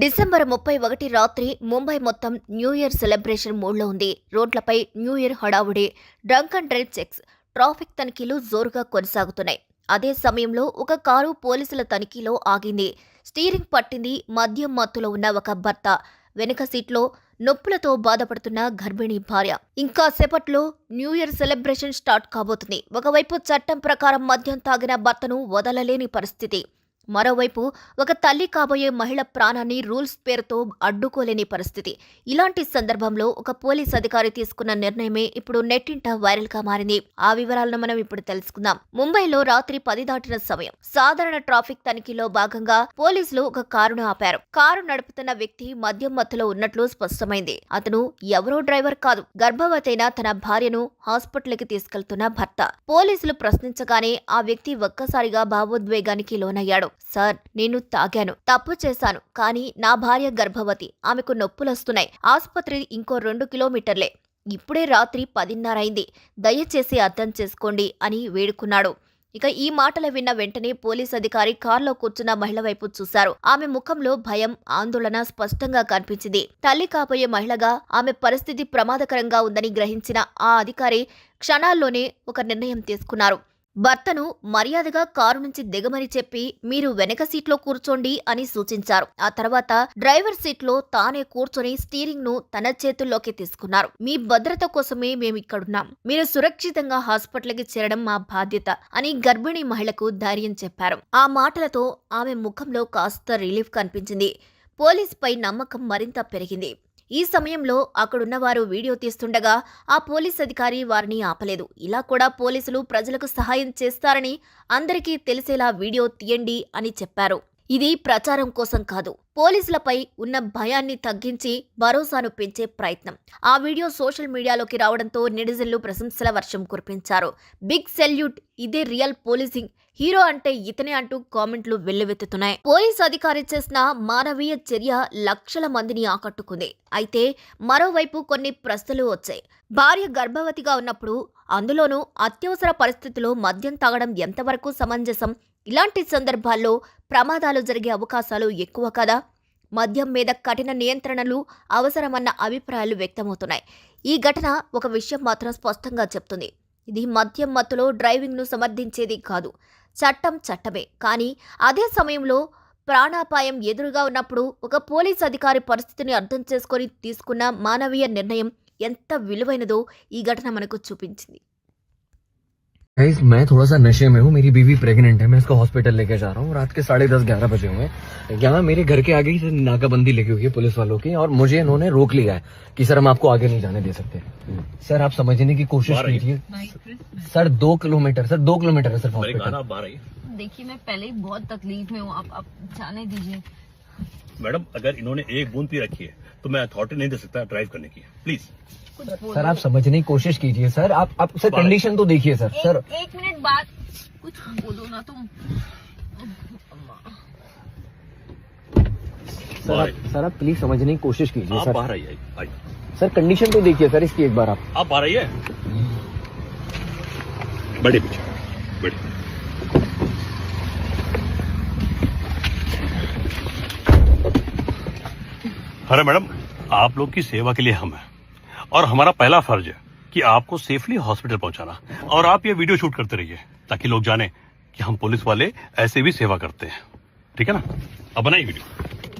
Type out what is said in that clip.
December ముప్పై ఒకటి రాత్రి ముంబై మొత్తం న్యూ ఇయర్ సెలబ్రేషన్ మూడ్లో ఉంది. రోడ్లపై న్యూ ఇయర్ హడావుడి. Drunk and drive checks traffic తనిఖీలు జోరుగా కొనసాగుతున్నాయి. అదే సమయంలో ఒక కారు పోలీసుల తనిఖీలో ఆగింది. స్టీరింగ్ పట్టింది మద్యం మత్తులో ఉన్న ఒక భర్త. వెనుక సీట్లో నొప్పులతో బాధపడుతున్న గర్భిణీ భార్య. ఇంకా సేపట్లో న్యూ ఇయర్ సెలబ్రేషన్ స్టార్ట్ కాబోతుంది. ఒకవైపు చట్టం ప్రకారం మద్యం తాగిన భర్తను వదలలేని పరిస్థితి. మరోవైపు ఒక తల్లి కాబోయే మహిళ ప్రాణాన్ని రూల్స్ పేరుతో అడ్డుకోలేని పరిస్థితి. ఇలాంటి సందర్భంలో ఒక పోలీస్ అధికారి తీసుకున్న నిర్ణయమే ఇప్పుడు నెట్టింట వైరల్గా మారింది. ఆ వివరాలను మనం ఇప్పుడు తెలుసుకుందాం. ముంబైలో రాత్రి పది దాటిన సమయం. సాధారణ ట్రాఫిక్ తనిఖీలో భాగంగా పోలీసులు ఒక కారును ఆపారు. కారు నడుపుతున్న వ్యక్తి మద్యం మత్తులో ఉన్నట్లు స్పష్టమైంది. అతను ఎవరో డ్రైవర్ కాదు. గర్భవతైన తన భార్యను హాస్పిటల్కి తీసుకెళ్తున్న భర్త. పోలీసులు ప్రశ్నించగానే ఆ వ్యక్తి ఒక్కసారిగా భావోద్వేగానికి లోనయ్యాడు. సార్ నేను తాగాను తప్పు చేశాను కానీ నా భార్య గర్భవతి ఆమెకు నొప్పులొస్తున్నాయి ఆసుపత్రి ఇంకో రెండు కిలోమీటర్లే. ఇప్పుడే రాత్రి పదిన్నర అయింది దయచేసి అర్థం చేసుకోండి అని వేడుకున్నాడు. ఇక ఈ మాటలు విన్న వెంటనే పోలీస్ అధికారి కారులో కూర్చున్న మహిళ వైపు చూశారు. ఆమె ముఖంలో భయం ఆందోళన స్పష్టంగా కనిపించింది. తల్లి కాబోయే మహిళగా ఆమె పరిస్థితి ప్రమాదకరంగా ఉందని గ్రహించిన ఆ అధికారి క్షణాల్లోనే ఒక నిర్ణయం తీసుకున్నారు. భర్తను మర్యాదగా కారు నుంచి దిగమని చెప్పి మీరు వెనక సీట్లో కూర్చోండి అని సూచించారు. ఆ తర్వాత డ్రైవర్ సీట్లో తానే కూర్చొని స్టీరింగ్ను తన చేతుల్లోకి తీసుకున్నారు. మీ భద్రత కోసమే మేము ఇక్కడున్నాం. మీరు సురక్షితంగా హాస్పిటల్కి చేరడం మా బాధ్యత అని గర్భిణీ మహిళకు ధైర్యం చెప్పారు. ఆ మాటలతో ఆమె ముఖంలో కాస్త రిలీఫ్ కనిపించింది. పోలీసుపై నమ్మకం మరింత పెరిగింది. ఈ సమయంలో అక్కడున్నవారు వీడియో తీస్తుండగా ఆ పోలీస్ అధికారి వారిని ఆపలేదు. ఇలా కూడా పోలీసులు ప్రజలకు సహాయం చేస్తారని అందరికీ తెలిసేలా వీడియో తీయండి అని చెప్పారు. ఇది ప్రచారం కోసం కాదు పోలీసులపై ఉన్న భయాన్ని తగ్గించి భరోసాను పెంచే ప్రయత్నం. ఆ వీడియో సోషల్ మీడియాలోకి రావడంతో నెటిజన్లు ప్రశంసల వర్షం కురిపించారు. బిగ్ సెల్యూట్ ఇదే రియల్ పోలీసింగ్ హీరో అంటే ఇతనే అంటూ కామెంట్లు వెల్లువెత్తుతున్నాయి. పోలీస్ అధికారి చేసిన మానవీయ చర్య లక్షల మందిని ఆకట్టుకుంది. అయితే మరోవైపు కొన్ని ప్రశ్నలు వచ్చాయి. భార్య గర్భవతిగా ఉన్నప్పుడు అందులోనూ అత్యవసర పరిస్థితుల్లో మద్యం తాగడం ఎంతవరకు సమంజసం? ఇలాంటి సందర్భాల్లో ప్రమాదాలు జరిగే అవకాశాలు ఎక్కువ కదా? మద్యం మీద కఠిన నియంత్రణలు అవసరమన్న అభిప్రాయాలు వ్యక్తమవుతున్నాయి. ఈ ఘటన ఒక విషయం మాత్రం స్పష్టంగా చెప్తుంది. ఇది మద్యం మత్తులో డ్రైవింగ్ను సమర్థించేది కాదు. చట్టం చట్టమే. కానీ అదే సమయంలో ప్రాణాపాయం ఎదురుగా ఉన్నప్పుడు ఒక పోలీస్ అధికారి పరిస్థితిని అర్థం చేసుకొని తీసుకున్న మానవీయ నిర్ణయం ఎంత విలువైనదో ఈ ఘటన మనకు చూపించింది. गाइस मैं थोड़ा सा नशे में हूँ मेरी बीवी प्रेग्नेंट है मैं इसको हॉस्पिटल लेके जा रहा हूँ रात के साढ़े दस ग्यारह बजे हुए। यहाँ मेरे घर के आगे ही नाकाबंदी लगी हुई है पुलिस वालों की और मुझे इन्होंने रोक लिया है कि सर हम आपको आगे नहीं जाने दे सकते। सर आप समझने की कोशिश कीजिए। सर दो किलोमीटर सर दो किलोमीटर है गाना हॉस्पिटल देखिए मैं पहले ही बहुत तकलीफ़ में हूँ आप आप जाने दीजिए। मैडम अगर इन्होंने एक बूंद पी रखी है तो मैं अथॉरिटी नहीं दे सकता ड्राइव करने की। प्लीज़ सर आप समझने की कोशिश कीजिए सर आप आप सर कंडीशन तो देखिए सर सर एक, एक मिनट बाद कुछ बोलो ना तुम। सर आप सर आप प्लीज़ समझने की कोशिश कीजिए आप सर बाहर आइए सर कंडीशन तो देखिए सर इसकी एक बार आप। आप बाहर आइए। बड़े पीछे बड़े। अरे मैडम, आप लोग की सेवा के लिए हम हैं। और हमारा पहला फ़र्ज़ है कि आपको सेफली हॉस्पिटल पहुंचाना। और आप ये वीडियो शूट करते रहिए, ताकि लोग जाने कि हम पुलिस वाले ऐसे भी सेवा करते हैं। ठीक है ना? अब बनाइए वीडियो